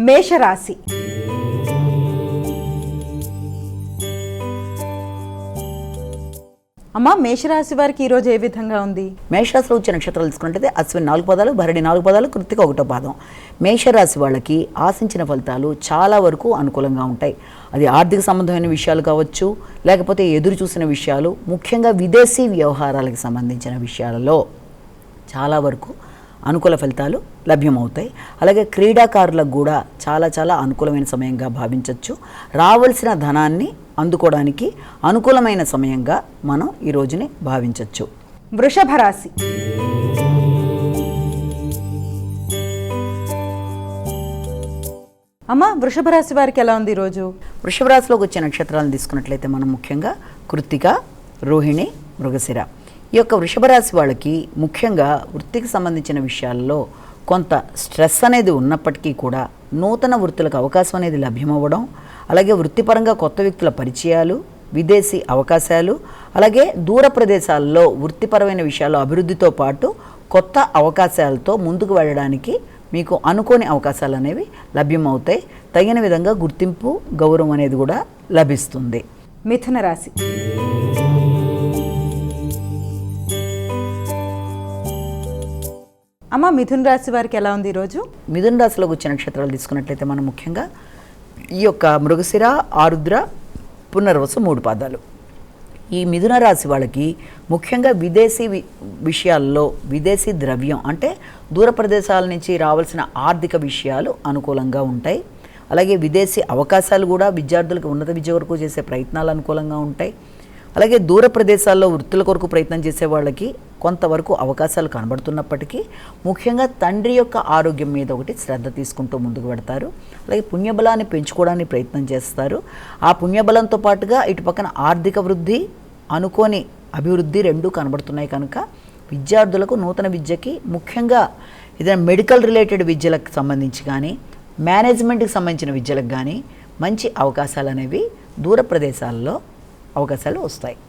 మేషరాశి. అమ్మా మేషరాశి వారికి ఈరోజు ఏ విధంగా ఉంది? మేషరాశిలో వచ్చే నక్షత్రాలు తీసుకున్నట్లయితే అశ్విని నాలుగు పదాలు భరణి నాలుగు పదాలు కృతిక ఒకటో పాదం. మేషరాశి వాళ్ళకి ఆశించిన ఫలితాలు చాలా వరకు అనుకూలంగా ఉంటాయి. అది ఆర్థిక సంబంధమైన విషయాలు కావచ్చు లేకపోతే ఎదురు చూసిన విషయాలు ముఖ్యంగా విదేశీ వ్యవహారాలకు సంబంధించిన విషయాలలో చాలా వరకు అనుకూల ఫలితాలు లభ్యమవుతాయి. అలాగే క్రీడాకారులకు కూడా చాలా చాలా అనుకూలమైన సమయంగా భావించవచ్చు రావాల్సిన ధనాన్ని అందుకోవడానికి అనుకూలమైన సమయంగా మనం ఈ రోజుని భావించవచ్చు వృషభ రాశి. అమ్మా వృషభ రాశి వారికి ఎలా ఉంది ఈరోజు వృషభ రాశిలోకి వచ్చే నక్షత్రాలను తీసుకున్నట్లయితే మనం ముఖ్యంగా కృత్తిక రోహిణి మృగశిర. ఈ యొక్క వృషభ రాశి వాళ్ళకి ముఖ్యంగా వృత్తికి సంబంధించిన విషయాల్లో కొంత స్ట్రెస్ అనేది ఉన్నప్పటికీ కూడా నూతన వృత్తులకు అవకాశం అనేది లభ్యమవ్వడం అలాగే వృత్తిపరంగా కొత్త వ్యక్తుల పరిచయాలు విదేశీ అవకాశాలు అలాగే దూర ప్రదేశాల్లో వృత్తిపరమైన విషయాల్లో అభివృద్ధితో పాటు కొత్త అవకాశాలతో ముందుకు వెళ్ళడానికి మీకు అనుకోని అవకాశాలు అనేవి లభ్యమవుతాయి. తగిన విధంగా గుర్తింపు గౌరవం అనేది కూడా లభిస్తుంది. మిథున రాశి. అమ్మ మిథున రాశి వారికి ఎలా ఉంది ఈరోజు? మిథున రాశిలోకి వచ్చే నక్షత్రాలు తీసుకున్నట్లయితే మనం ముఖ్యంగా ఈ యొక్క మృగశిర ఆరుద్ర పునర్వసు మూడు పాదాలు. ఈ మిథున రాశి వాళ్ళకి ముఖ్యంగా విదేశీ వి- విషయాల్లో విదేశీ ద్రవ్యం అంటే దూర ప్రదేశాల నుంచి రావాల్సిన ఆర్థిక విషయాలు అనుకూలంగా ఉంటాయి. అలాగే విదేశీ అవకాశాలు కూడా విద్యార్థులకు ఉన్నత విద్య వరకు చేసే ప్రయత్నాలు అనుకూలంగా ఉంటాయి. అలాగే దూర ప్రదేశాల్లో వృత్తుల కొరకు ప్రయత్నం చేసే వాళ్ళకి కొంతవరకు అవకాశాలు కనబడుతున్నప్పటికీ ముఖ్యంగా తండ్రి యొక్క ఆరోగ్యం మీద ఒకటి శ్రద్ధ తీసుకుంటూ ముందుకు పెడతారు. అలాగే పుణ్యబలాన్ని పెంచుకోవడానికి ప్రయత్నం చేస్తారు. ఆ పుణ్యబలంతో పాటుగా ఇటు పక్కన ఆర్థిక వృద్ధి అనుకోని అభివృద్ధి రెండూ కనబడుతున్నాయి కనుక విద్యార్థులకు నూతన విద్యకి ముఖ్యంగా ఏదైనా మెడికల్ రిలేటెడ్ విద్యలకు సంబంధించి కానీ మేనేజ్మెంట్కి సంబంధించిన విద్యలకు కానీ మంచి అవకాశాలు అనేవి దూర ప్రదేశాల్లో అవకాశాలు వస్తాయి.